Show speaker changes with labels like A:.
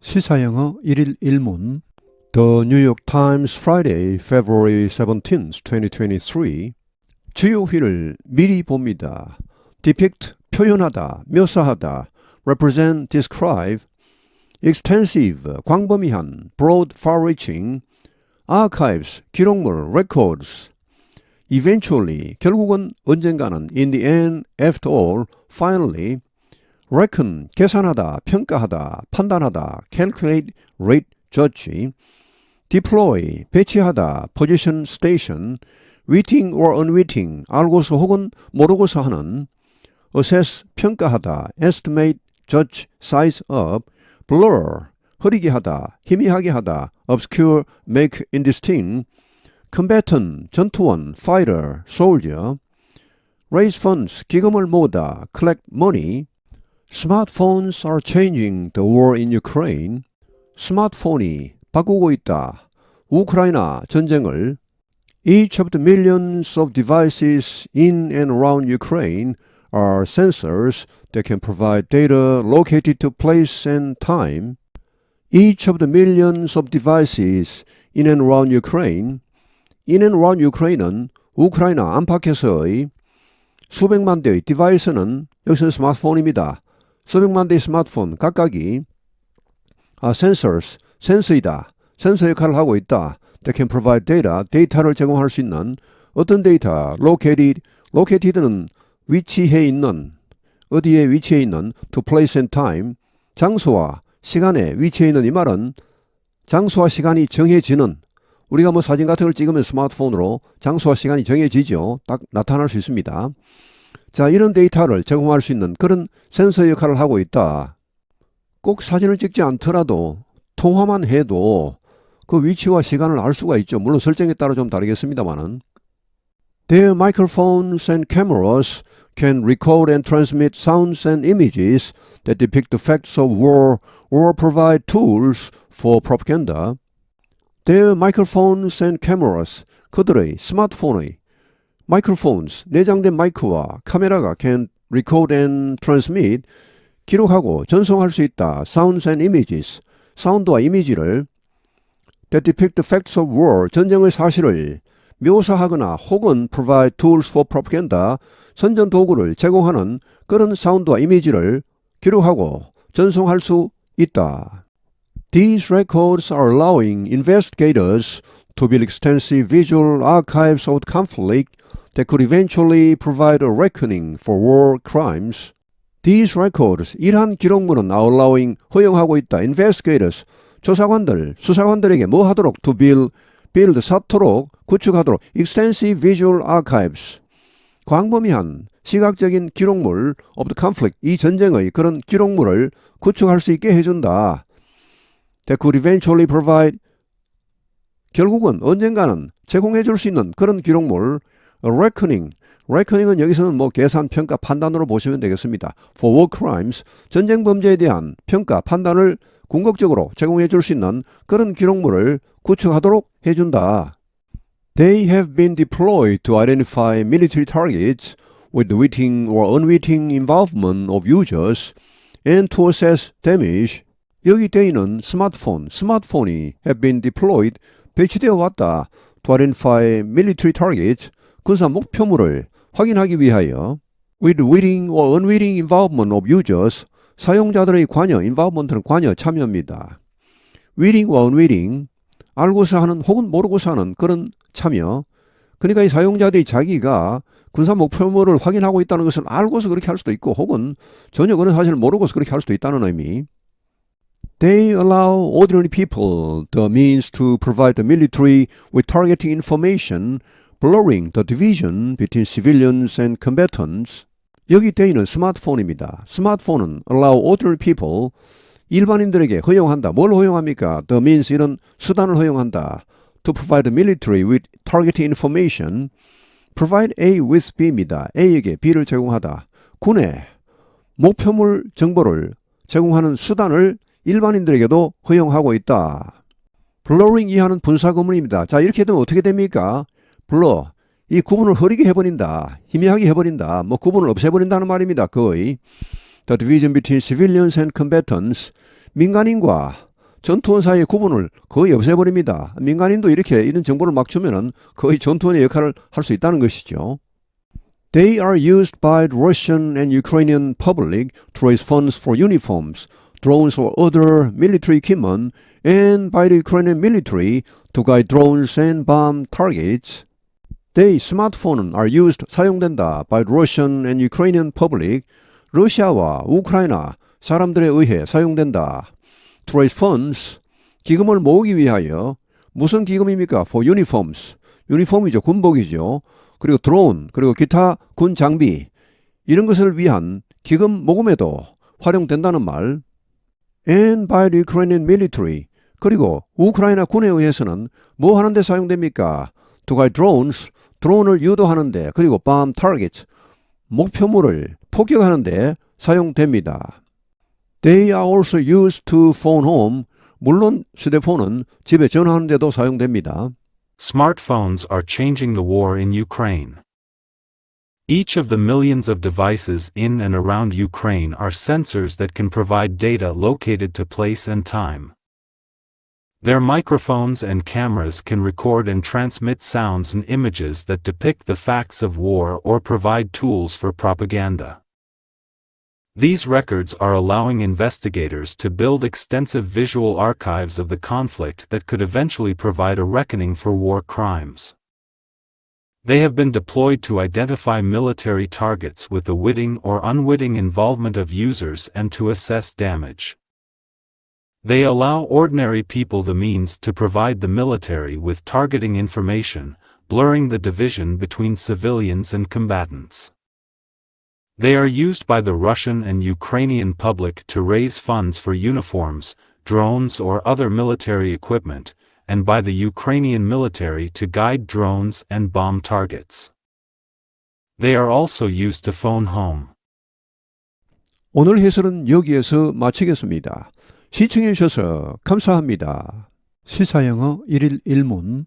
A: 시사영어 1일 1문 The New York Times Friday, February 17, 2023 주요 휘를 미리 봅니다. depict 표현하다, 묘사하다, represent, describe extensive 광범위한, broad, far-reaching archives 기록물, records eventually 결국은 언젠가는 in the end, after all, finally reckon 계산하다, 평가하다, 판단하다, calculate, rate, judge, deploy 배치하다, position, station, witting or unwitting 알고서 혹은 모르고서 하는 assess 평가하다, estimate, judge, size up, blur 흐리게 하다, 희미하게 하다, obscure, make indistinct, combatant 전투원, fighter, soldier, raise funds 기금을 모으다, collect money, Smartphones are changing the war in Ukraine. 스마트폰이 바꾸고 있다. 우크라이나 전쟁을 Each of the millions of devices in and around Ukraine are sensors that can provide data located to place and time. Each of the millions of devices in and around Ukraine, in and around Ukraine은 우크라이나 안팎에서의 수백만 대의 디바이스는 여기서 스마트폰입니다. 수백만 대의 스마트폰 각각이 아, sensors, 센서이다. 센서 역할을 하고 있다. That can provide data, 데이터를 제공할 수 있는 어떤 데이터, located, located는 위치해 있는, 어디에 위치해 있는, to place and time, 장소와 시간에 위치해 있는 이 말은 장소와 시간이 정해지는, 우리가 뭐 사진 같은 걸 찍으면 스마트폰으로 장소와 시간이 정해지죠. 딱 나타날 수 있습니다. 자, 이런 데이터를 제공할 수 있는 그런 센서 역할을 하고 있다. 꼭 사진을 찍지 않더라도 통화만 해도 그 위치와 시간을 알 수가 있죠. 물론 설정에 따라 좀 다르겠습니다만은. Their microphones and cameras can record and transmit sounds and images that depict the facts of war or provide tools for propaganda. Their microphones and cameras, 그들의 스마트폰의 microphones, 내장된 마이크와 카메라가 can record and transmit, 기록하고 전송할 수 있다. sounds and images, 사운드와 이미지를 that depict the facts of war, 전쟁의 사실을 묘사하거나 혹은 provide tools for propaganda, 선전 도구를 제공하는 그런 사운드와 이미지를 기록하고 전송할 수 있다. These records are allowing investigators to build extensive visual archives of conflict that could eventually provide a reckoning for war crimes. These records, 이러한 기록물은 allowing, 허용하고 있다. investigators, 조사관들, 수사관들에게 뭐 하도록 to build, build, 쌓도록, 구축하도록 extensive visual archives, 광범위한 시각적인 기록물 of the conflict, 이 전쟁의 그런 기록물을 구축할 수 있게 해준다. That could eventually provide, 결국은 언젠가는 제공해 줄 수 있는 그런 기록물, reckoning, reckoning은 여기서는 뭐 계산, 평가, 판단으로 보시면 되겠습니다. For war crimes, 전쟁 범죄에 대한 평가, 판단을 궁극적으로 제공해 줄 수 있는 그런 기록물을 구축하도록 해준다. They have been deployed to identify military targets with witting or unwitting involvement of users and to assess damage. 여기 대인은 스마트폰, 스마트폰이 have been deployed, 배치되어 왔다. to identify military targets, 군사 목표물을 확인하기 위하여 with witting or unwitting involvement of users 사용자들의 관여, involvement는 관여, 참여입니다. witting or unwitting 알고서 하는 혹은 모르고서 하는 그런 참여 그러니까 이 사용자들이 자기가 군사 목표물을 확인하고 있다는 것을 알고서 그렇게 할 수도 있고 혹은 전혀 그런 사실을 모르고서 그렇게 할 수도 있다는 의미 They allow ordinary people the means to provide the military with targeting information blurring the division between civilians and combatants. 여기 대인은 스마트폰입니다. 스마트폰은 allow ordinary people, 일반인들에게 허용한다. 뭘 허용합니까? The means 이런 수단을 허용한다. To provide military with targeted information. Provide A with B입니다. A에게 B를 제공하다. 군에 목표물 정보를 제공하는 수단을 일반인들에게도 허용하고 있다. 블러링 이하는 분사 구문입니다. 자 이렇게 되면 어떻게 됩니까? 불러 이 구분을 흐리게 해버린다. 희미하게 해버린다. 뭐 구분을 없애버린다는 말입니다. 거의. The division between civilians and combatants. 민간인과 전투원 사이의 구분을 거의 없애버립니다. 민간인도 이렇게 이런 정보를 막 주면은 거의 전투원의 역할을 할 수 있다는 것이죠. They are used by the Russian and Ukrainian public to raise funds for uniforms, drones or other military equipment, and by the Ukrainian military to guide drones and bomb targets. They smartphone are used 사용된다 by Russian and Ukrainian public 러시아와 우크라이나 사람들에 의해 사용된다. To raise funds 기금을 모으기 위하여 무슨 기금입니까? For uniforms 유니폼이죠 군복이죠. 그리고 드론 그리고 기타 군 장비 이런 것을 위한 기금 모금에도 활용된다는 말. And by the Ukrainian military 그리고 우크라이나 군에 의해서는 뭐 하는데 사용됩니까? To guide drones 드론을 유도하는데 그리고 bomb targets 목표물을 폭격하는데 사용됩니다. They are also used to phone home. 물론 휴대폰은 집에 전화하는 데도 사용됩니다.
B: Smartphones are changing the war in Ukraine. Each of the millions of devices in and around Ukraine are sensors that can provide data located to place and time. Their microphones and cameras can record and transmit sounds and images that depict the facts of war or provide tools for propaganda. These records are allowing investigators to build extensive visual archives of the conflict that could eventually provide a reckoning for war crimes. They have been deployed to identify military targets with the witting or unwitting involvement of users and to assess damage. They allow ordinary people the means to provide the military with targeting information, blurring the division between civilians and combatants. They are used by the Russian and Ukrainian public to raise funds for uniforms, drones or other military equipment, and by the Ukrainian military to guide drones and bomb targets. They are also used to phone home.
A: 오늘 해설은 여기에서 마치겠습니다. 시청해 주셔서 감사합니다. 시사영어 1일 1문